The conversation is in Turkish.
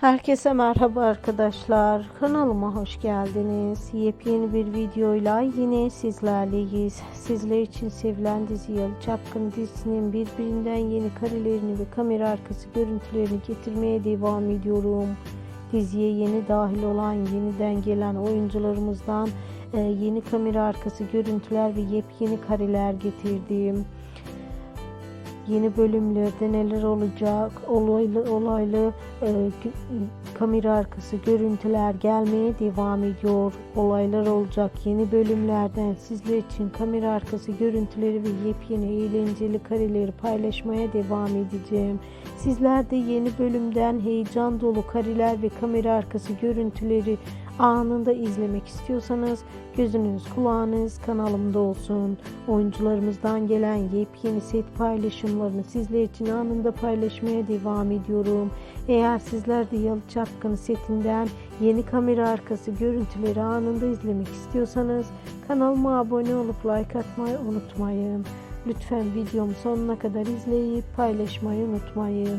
Herkese merhaba arkadaşlar. Kanalıma hoş geldiniz. Yepyeni bir videoyla yine sizlerleyiz. Sizler için sevilen dizi Yalı Çapkın dizisinin birbirinden yeni karelerini ve kamera arkası görüntülerini getirmeye devam ediyorum. Diziye yeni dahil olan, yeniden gelen oyuncularımızdan e, yeni kamera arkası görüntüler ve yepyeni kareler getirdim. Yeni bölümlerde neler olacak, olaylı olaylı e, kamera arkası görüntüler gelmeye devam ediyor. Olaylar olacak yeni bölümlerden sizler için kamera arkası görüntüleri ve yepyeni eğlenceli kareleri paylaşmaya devam edeceğim. Sizler de yeni bölümden heyecan dolu kareler ve kamera arkası görüntüleri anında izlemek istiyorsanız gözünüz kulağınız kanalımda olsun. Oyuncularımızdan gelen yepyeni set paylaşımlarını sizler için anında paylaşmaya devam ediyorum. Eğer sizler de Yalı Çapkını setinden yeni kamera arkası görüntüleri anında izlemek istiyorsanız kanalıma abone olup like atmayı unutmayın. Lütfen videomu sonuna kadar izleyip paylaşmayı unutmayın.